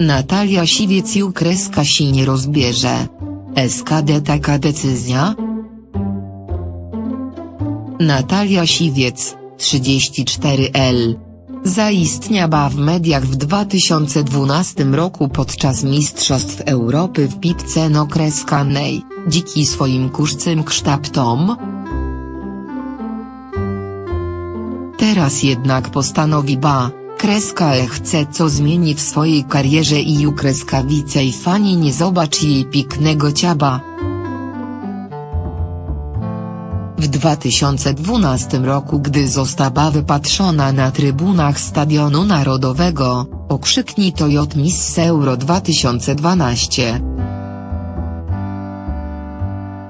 Natalia Siwiec i kreska się nie rozbierze. SKD taka decyzja? Natalia Siwiec, 34L. Zaistniała w mediach w 2012 roku podczas Mistrzostw Europy w piłce nokreskanej, dziki swoim kurzcym kształtom. Teraz jednak postanowi ba, kreska chce co zmieni w swojej karierze i ju kreskawicej fani nie zobaczy jej piknego ciaba. W 2012 roku gdy została wypatrzona na trybunach Stadionu Narodowego, okrzyknito J Miss Euro 2012.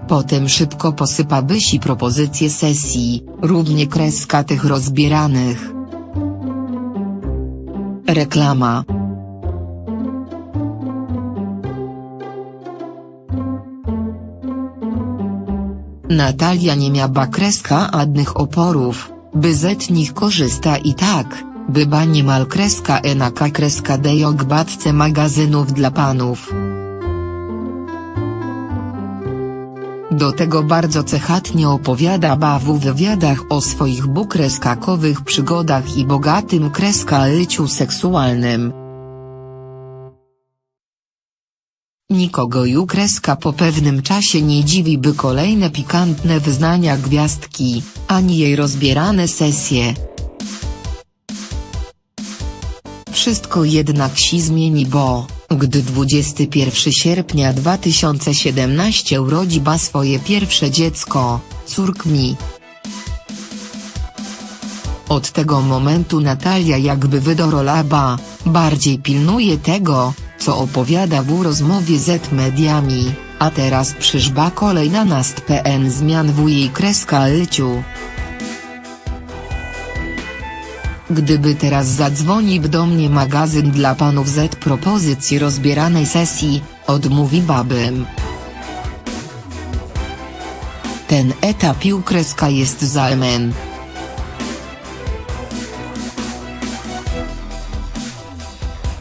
Potem szybko posypa Bysi propozycje sesji, równie kreska tych rozbieranych. Reklama. Natalia nie miała kreska adnych oporów, by z nich korzysta i tak, byba niemal kreska enaka kreska dejog batce magazynów dla panów. Do tego bardzo cechatnie opowiada ba w wywiadach o swoich bukreskakowych przygodach i bogatym kreska życiu seksualnym. Nikogo ju kreska po pewnym czasie nie dziwi by kolejne pikantne wyznania gwiazdki, ani jej rozbierane sesje. Wszystko jednak się zmieni bo, gdy 21 sierpnia 2017 urodzi ba swoje pierwsze dziecko, córkmi. Od tego momentu Natalia jakby wydorola ba, bardziej pilnuje tego, co opowiada w rozmowie z mediami, a teraz przyszła kolejna nast PN zmian w jej kreska życiu. Gdyby teraz zadzwonił do mnie magazyn dla panów z propozycji rozbieranej sesji, odmówi babym. Ten etap kreska jest za MN.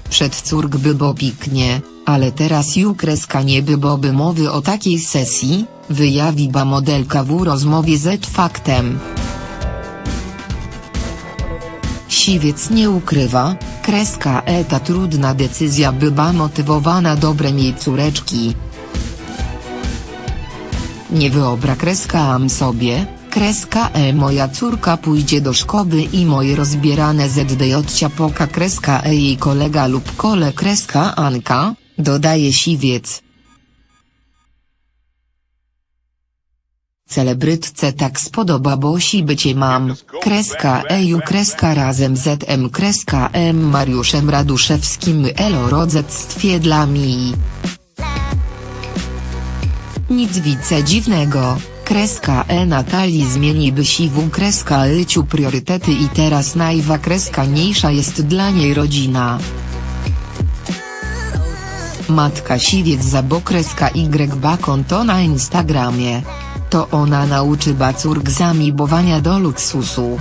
Przed córk było piknie, ale teraz ju kreska nie byłoby mowy o takiej sesji, wyjawiła modelka w rozmowie z faktem. Siwiec nie ukrywa, kreska eta trudna decyzja była motywowana dobrem jej córeczki. Nie wyobra kreska am sobie, kreska e moja córka pójdzie do szkoły i moje rozbierane ZDJ ciapoka kreska e jej kolega lub kole kreska Anka, dodaje siwiec. Celebrytce tak spodoba bosi bycie mam, kreska eju kreska razem z m kreska m Mariuszem Raduszewskim elo rodzectwie dla mi. Nic wice dziwnego, kreska e Natalii zmieni by siwu kreska życiu priorytety i teraz najwa kreska mniejsza jest dla niej rodzina. Matka siwiec za bokreska y ba konto na Instagramie. To ona nauczy bacurk zamibowania do luksusu.